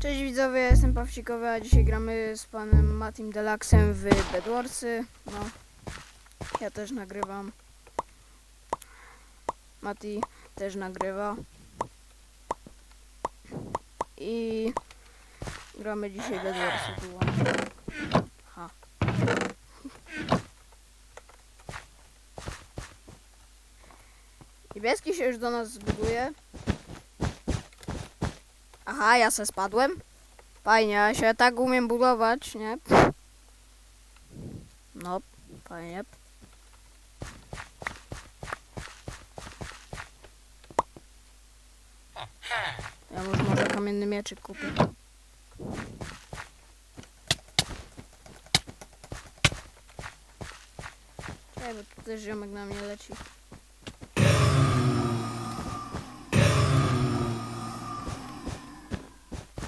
Cześć widzowie, jestem Pawcikowy, a dzisiaj gramy z panem Matim Delaxem w Bedwarsy. No, ja też nagrywam. Mati też nagrywa. I gramy dzisiaj Bedwarsy duo. Ha. Niebieski się już do nas zbuduje. Aha, ja se spadłem. Fajnie, ja się tak umiem budować, nie? No, fajnie. Ja już może kamienny mieczyk kupię. Czekaj, bo tu też ziomek na mnie leci.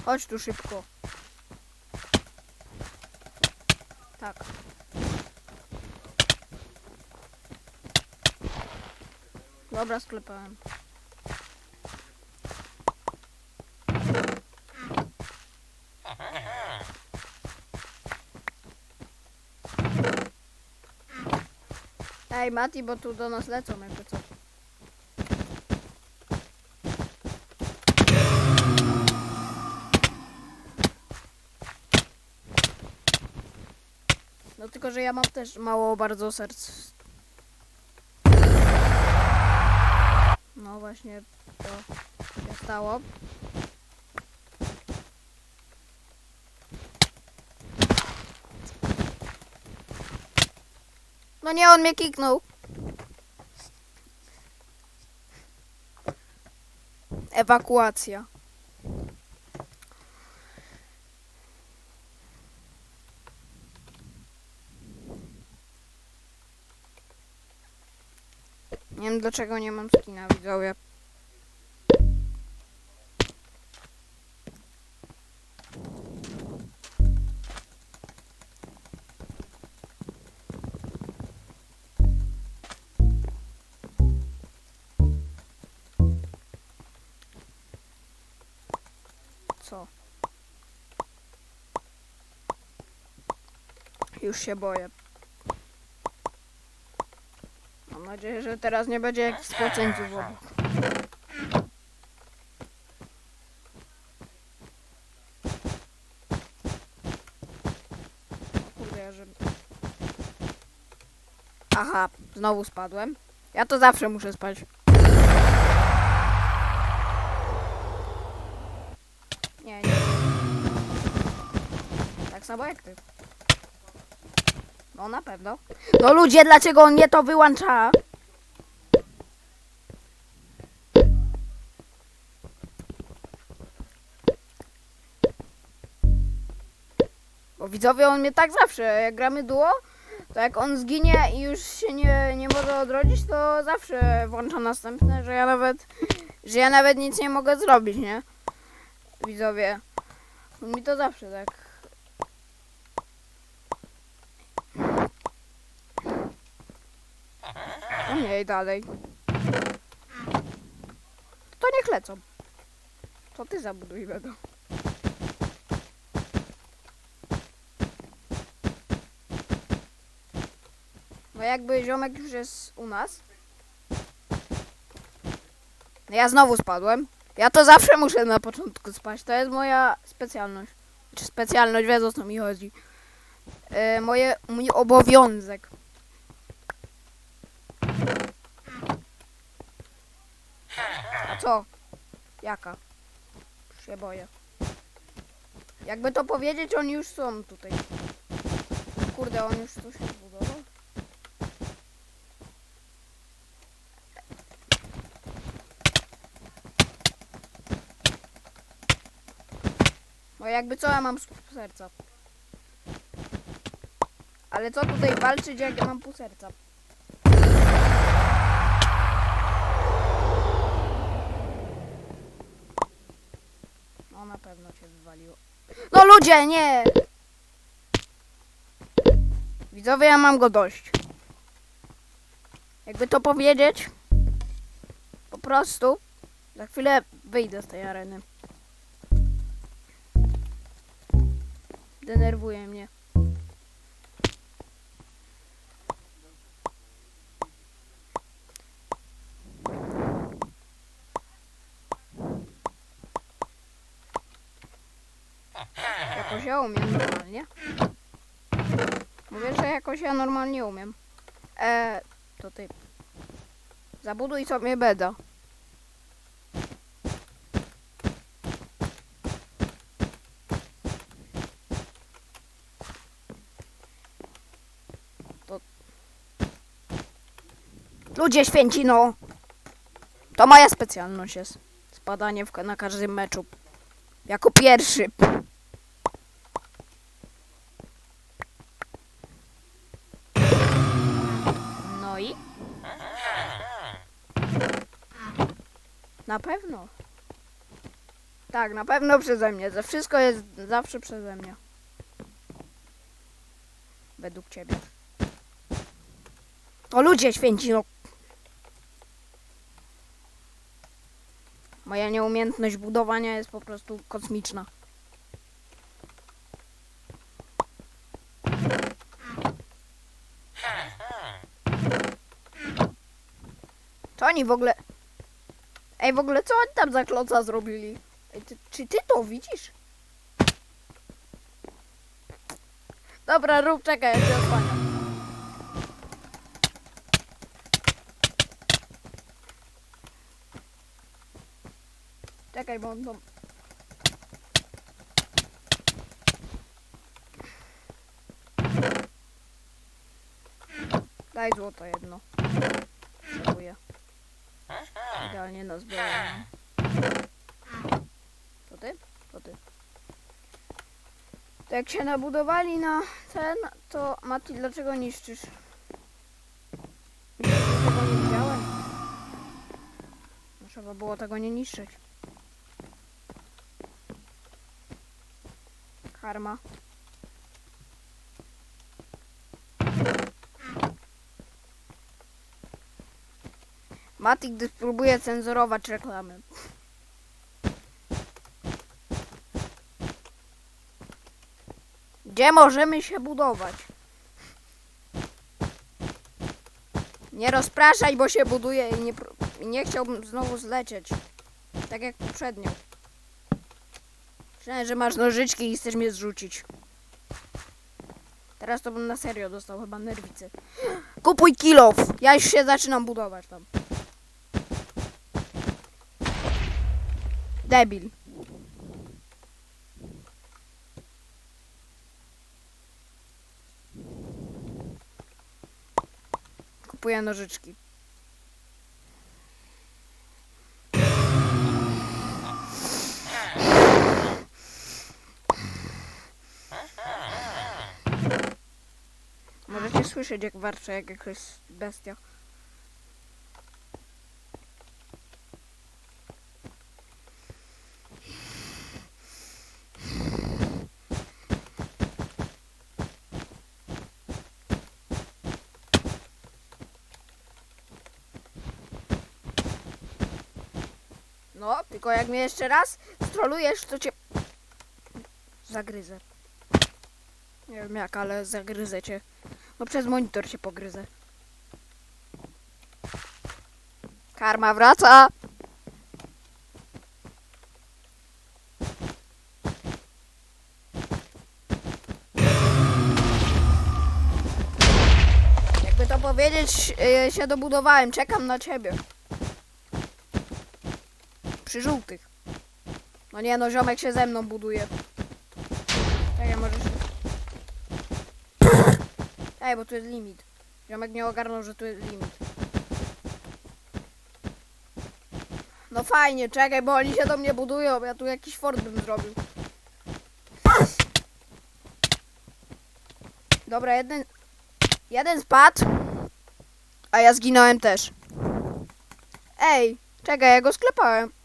Chodź tu szybko. Tak. Dobra, sklepałem. Ej, Mati, bo tu do nas lecą jakby co. No tylko, że ja mam też mało bardzo serc. No właśnie to się stało. No nie, on mnie kiknął. Ewakuacja. Dlaczego nie mam skina widzowie. Co? Już się boję. Mam nadzieję, że teraz nie będzie jakichś spoceńców obok. Kurde, ja że... Aha, znowu spadłem. Ja to zawsze muszę spać. Nie, nie. Tak samo jak ty. No na pewno. No ludzie, dlaczego on mnie to wyłącza? Bo widzowie, on mnie tak zawsze, jak gramy duo, to jak on zginie i już się nie, nie może odrodzić, to zawsze włącza następne, że ja nawet, że ja nawet nic nie mogę zrobić, nie? Widzowie, mi to zawsze tak Nie, i dalej. To niech lecą. To ty zabuduj będą. No jakby ziomek już jest u nas. No ja znowu spadłem. Ja to zawsze muszę na początku spać. To jest moja specjalność. Czy specjalność, wiedzą o co mi chodzi. E, moje, mój obowiązek. Co? Jaka? Już się boję. Jakby to powiedzieć, oni już są tutaj. Kurde, on już tu się zbudował. No jakby co ja mam serca. Ale co tutaj walczyć, jak ja mam pół serca? No na pewno się wywaliło. No ludzie, nie! Widzowie, ja mam go dość. Jakby to powiedzieć, po prostu za chwilę wyjdę z tej areny. Denerwuje mnie. Jakoś ja umiem normalnie. Mówię, że jakoś ja normalnie umiem. E, to ty. Zabuduj sobie beda. To... Ludzie święci, no! To moja specjalność jest. Spadanie w, na każdym meczu. Jako pierwszy. No i? Na pewno. Tak, na pewno przeze mnie. Za wszystko jest zawsze przeze mnie. Według ciebie. O ludzie święci, no. Moja nieumiejętność budowania jest po prostu kosmiczna. To oni w ogóle... Ej, w ogóle co oni tam za kloca zrobili? Ej, ty, czy ty to widzisz? Dobra, rób, czekaj, ja się odpaniam. Czekaj, bo on to... Daj złoto jedno. Dziękuję. Idealnie na zbrojenie. To ty? To ty. To jak się nabudowali na ten, to Mati, dlaczego niszczysz? Tego nie widziałem. Trzeba było tego nie niszczyć. Karma. Mati, gdy spróbuje cenzurować reklamy. Gdzie możemy się budować? Nie rozpraszaj, bo się buduje i nie, nie chciałbym znowu zlecieć. Tak jak poprzednio. Myślałem, że masz nożyczki i chcesz mnie zrzucić. Teraz to bym na serio dostał chyba nerwicy. Kupuj kilof! Ja już się zaczynam budować tam. Debil. Kupuję nożyczki. Możecie słyszeć jak warczę jak jakaś bestia. No, tylko jak mnie jeszcze raz strolujesz, to cię zagryzę. Nie wiem jak, ale zagryzę cię. No przez monitor się pogryzę. Karma wraca! Jakby to powiedzieć, yy, się dobudowałem. Czekam na ciebie. Przy żółtych. No nie no, ziomek się ze mną buduje. Czekaj, możesz... Ej, bo tu jest limit. Ziomek nie ogarnął, że tu jest limit. No fajnie, czekaj, bo oni się do mnie budują, ja tu jakiś fort bym zrobił. Dobra, jeden... Jeden spadł. A ja zginąłem też. Ej, czekaj, ja go sklepałem.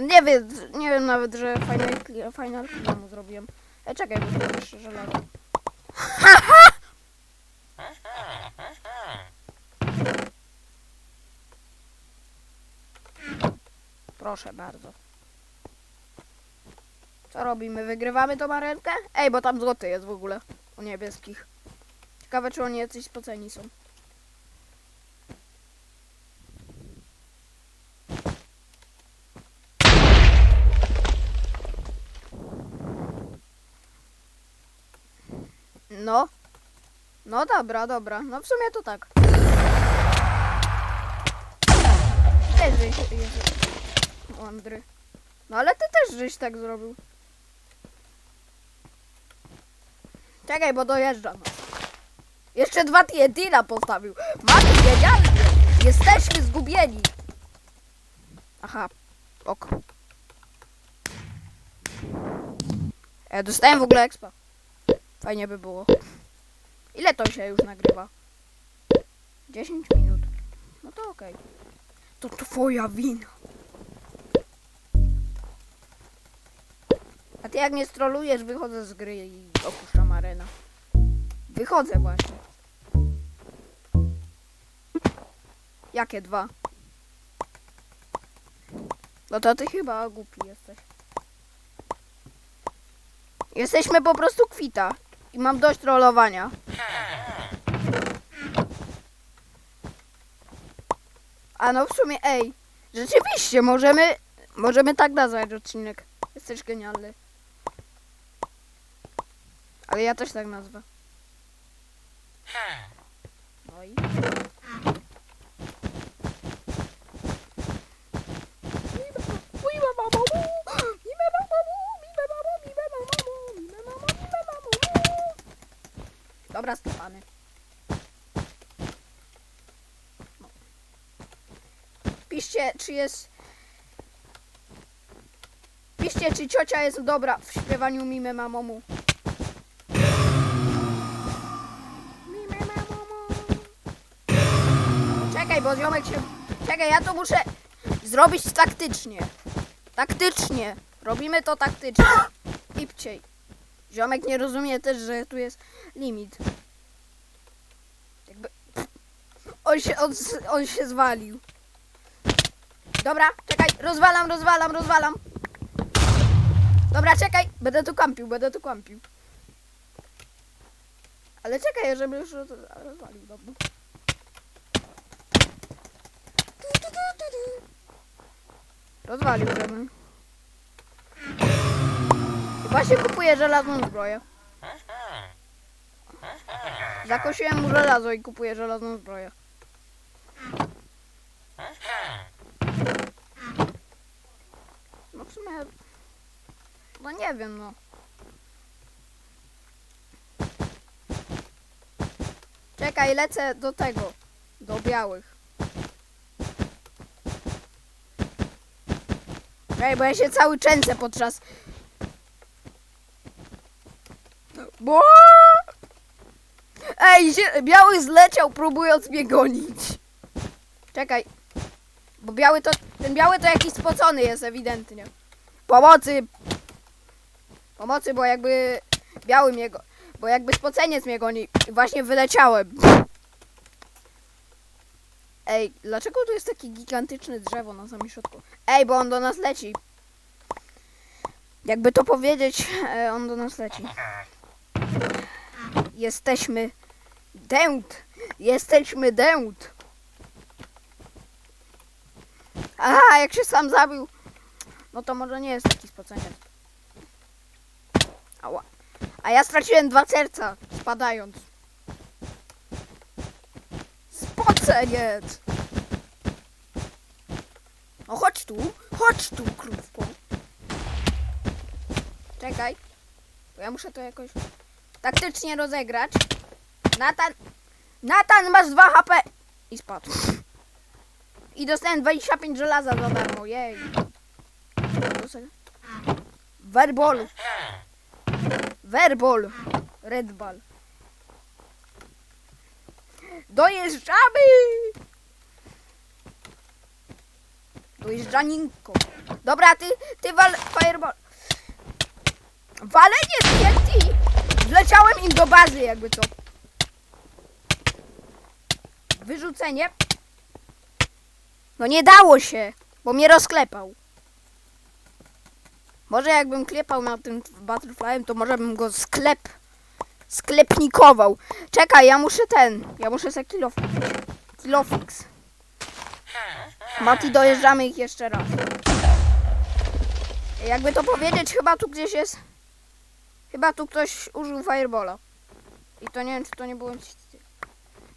Nie wiem, nie wiem nawet, że final, final kill mu zrobiłem. Ej, czekaj, bo tu jeszcze żelazo. Proszę bardzo. Co robimy? Wygrywamy tą arenkę? Ej, bo tam złoty jest w ogóle. U niebieskich. Ciekawe, czy oni jacyś spoceni są. No. No dobra, dobra. No w sumie to tak. Też żeś mądry. No ale ty też żeś tak zrobił. Czekaj, bo dojeżdżam. Jeszcze dwa TNT postawił. Mamy genialnie. Jesteśmy zgubieni. Aha. Ok. Ja dostałem w ogóle expa. Fajnie by było. Ile to się już nagrywa? 10 minut. No to okej. To twoja wina. A ty jak nie strolujesz, wychodzę z gry i opuszczam arenę. Wychodzę właśnie. Jakie dwa? No to ty chyba głupi jesteś. Jesteśmy po prostu kwita. I mam dość trollowania. A no w sumie, ej, rzeczywiście, możemy, możemy tak nazwać odcinek. Jesteś genialny. Ale ja też tak nazwę. No i... Dobra. No. Piszcie, czy jest... Piszcie, czy ciocia jest dobra w śpiewaniu Mime Mamomu. Mime Mamomu. Czekaj, bo ziomek się... Czekaj, ja to muszę zrobić taktycznie. Taktycznie. Robimy to taktycznie. Szybciej. Ziomek nie rozumie też, że tu jest limit. Jakby... On się, on, on się zwalił. Dobra, czekaj, rozwalam, rozwalam, rozwalam. Dobra, czekaj, będę tu kampił, będę tu kampił. Ale czekaj, żeby już roz, rozwalił, dobra. Rozwalił, żeby. Właśnie kupuję żelazną zbroję. Zakosiłem mu żelazo i kupuję żelazną zbroję. No w sumie... No nie wiem, no. Czekaj, lecę do tego. Do białych. Ej, bo ja się cały częcę podczas... Bo... Ej, biały zleciał próbując mnie gonić. Czekaj. Bo biały to... Ten biały to jakiś spocony jest ewidentnie. Pomocy! Pomocy, bo jakby... Biały mnie go... Bo jakby spoceniec mnie goni. I właśnie wyleciałem. Ej, dlaczego tu jest takie gigantyczne drzewo na samym środku? Ej, bo on do nas leci. Jakby to powiedzieć, e, on do nas leci. Jesteśmy dęt. Jesteśmy dęt. Aha, jak się sam zabił. No to może nie jest taki spoceniec. Ała. A ja straciłem dwa serca spadając. Spoceniec! No chodź tu, chodź tu, krówko. Czekaj. Bo ja muszę to jakoś taktycznie rozegrać. Natan, Natan masz 2 HP. I spadł. I dostałem 25 żelaza za darmo, jej. Werbol. Werbol. Red Ball. Dojeżdżamy! Dojeżdżaninko. Dobra, ty, ty wal fireball. Walenie TNT! Wleciałem im do bazy, jakby co. Wyrzucenie. No nie dało się, bo mnie rozklepał. Może jakbym klepał na tym Butterflyem, to może bym go sklep... sklepnikował. Czekaj, ja muszę ten, ja muszę se kilof... kilofix. Mati, dojeżdżamy ich jeszcze raz. Jakby to powiedzieć, chyba tu gdzieś jest... Chyba tu ktoś użył firebola. I to nie wiem, czy to nie było...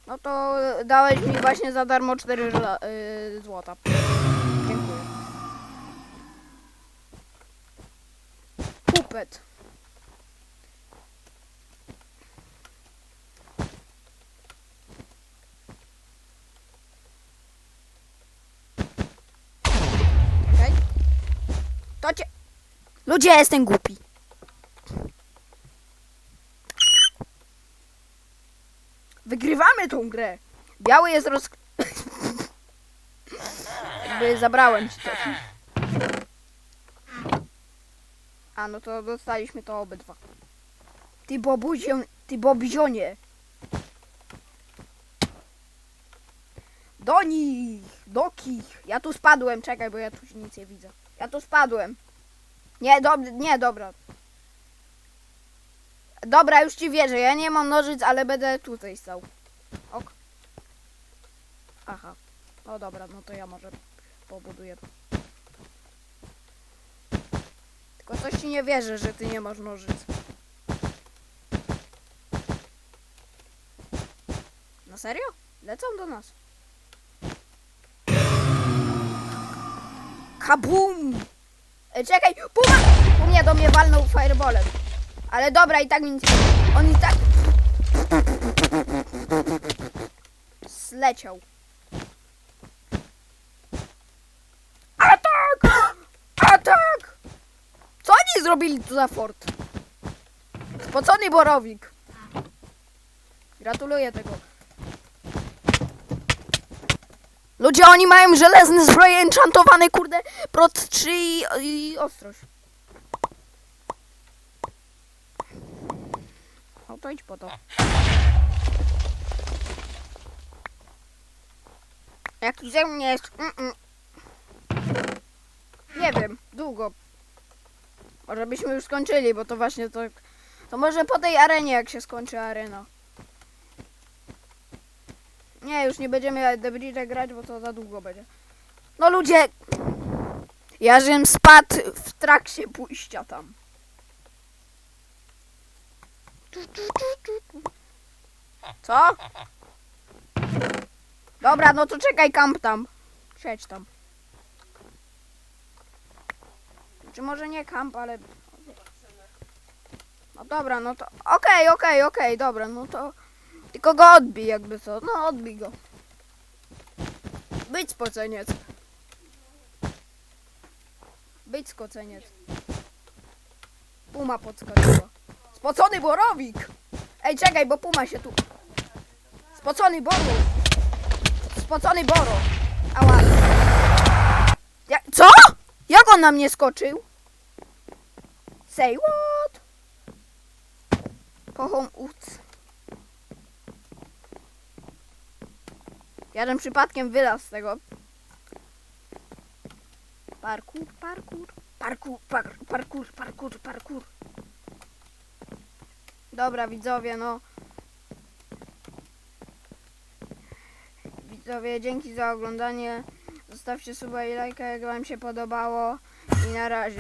No to dałeś mi właśnie za darmo 4 żela- y, złota. Dziękuję. Pupet. To cię... Ludzie, jestem głupi. Tą grę. Biały jest roz... Jakby zabrałem ci to. A, no to dostaliśmy to obydwa. Ty bobuzion... Ty bobizionie. Do nich! Do kich! Ja tu spadłem, czekaj, bo ja tu nic nie widzę. Ja tu spadłem. Nie, do, nie, dobra. Dobra, już ci wierzę. Ja nie mam nożyc, ale będę tutaj stał. Ok. Aha. No dobra, no to ja może pobuduję. Tylko coś ci nie wierzę, że ty nie masz nożyc. Na serio? Lecą do nas. Kabum! E, czekaj, puma! Pumia do mnie walnął fireballem. Ale dobra, i tak mi nic. On i tak... Zleciał. Atak! Atak! Co oni zrobili tu za fort? Spocony borowik. Gratuluję tego. Ludzie, oni mają żelazne zbroje enchantowane, kurde, prot 3 i, i ostrość. No to idź po to. Jaki ze mnie jest... Mm -mm. Nie wiem, długo. Może byśmy już skończyli, bo to właśnie to... To może po tej arenie, jak się skończy arena. Nie, już nie będziemy The Bridge grać, bo to za długo będzie. No ludzie! Ja żem spadł w trakcie pójścia tam. Co? Dobra, no to czekaj, kamp tam. Siedź tam. Czy może nie kamp, ale... No dobra, no to... Okej, okej, okej, dobra, no to... Tylko go odbij jakby co. No odbij go. Być spoceniec. Być skoceniec. Puma podskoczyła. Spocony borowik! Ej, czekaj, bo puma się tu... Spocony borów! Spocony boro! Ała. Ja... Co? Jak on na mnie skoczył? Say what? Pohom uc. Jeden przypadkiem wylazł z tego. Parkour, parkour, parkour, par, parkour, parkour, parkour. Dobra, widzowie, no. Widzowie, dzięki za oglądanie. Zostawcie suba i lajka, jak wam się podobało. I na razie.